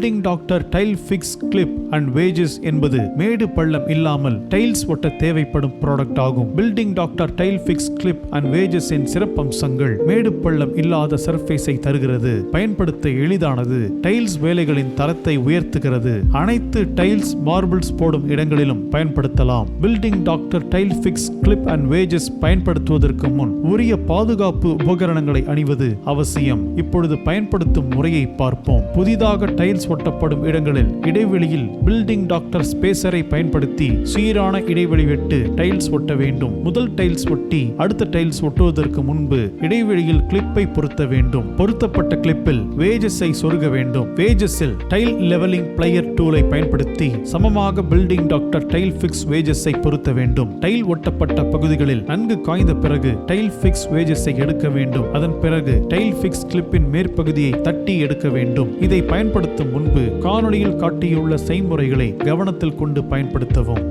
Welding doctor tile fix clip and wedges என்பது மேடு பள்ளம் இல்லாமல் டைல்ஸ் ஒட்ட தேவைப்படும் ப்ராடக்ட் ஆகும். Building doctor tile fix clip and wedges சிறப்பம்சங்கள் மேடு பள்ளம் இல்லாத சர்ஃபேஸை தருகிறது. பயன்படுத்த எளிதானது. டைல்ஸ் வேலைகளின் தரத்தை உயர்த்துகிறது. அனைத்து டைல்ஸ் மார்பிள்ஸ் போடும் இடங்களிலும் பயன்படுத்தலாம். Building doctor tile fix clip and wedges பயன்படுத்துவதற்கு முன் உரிய பாதுகாப்பு உபகரணங்களை அணிவது அவசியம். இப்பொழுது பயன்படுத்தும் முறையை பார்ப்போம். புதிதாக டைல்ஸ் ஒட்டப்படும் இடங்களில் இடைவெளியில் பில்டிங் டாக்டர் ஸ்பேசரை பயன்படுத்தி சீரான இடைவெளி விட்டு டைல்ஸ் ஒட்ட வேண்டும். முதல் டைல்ஸ் ஒட்டி அடுத்த டைல்ஸ் ஒட்டுவதற்கு முன்பு இடைவெளியில் கிளிப்பை பொருத்த வேண்டும். பொருத்தப்பட்ட கிளிப்பில் வேஜஸை சொருக வேண்டும். வேஜஸில் டைல் லெவலிங் பிளையர் டூலை பயன்படுத்தி சமமாக பில்டிங் டாக்டர் டைல் ஃபிக்ஸ் வேஜஸை பொருத்த வேண்டும். டைல் ஒட்டப்பட்ட பகுதிகளில் நன்கு காய்ந்த பிறகு டைல் ஃபிக்ஸ் வேஜஸை எடுக்க வேண்டும். அதன் பிறகு டைல் ஃபிக்ஸ் கிளிப்பின் மேற்பகுதியை தட்டி எடுக்க வேண்டும். இதை பயன்படுத்தும் முன்பு காணொளியில் காட்டியுள்ள செய்முறைகளை கவனத்தில் கொண்டு பயன்படுத்தவும்.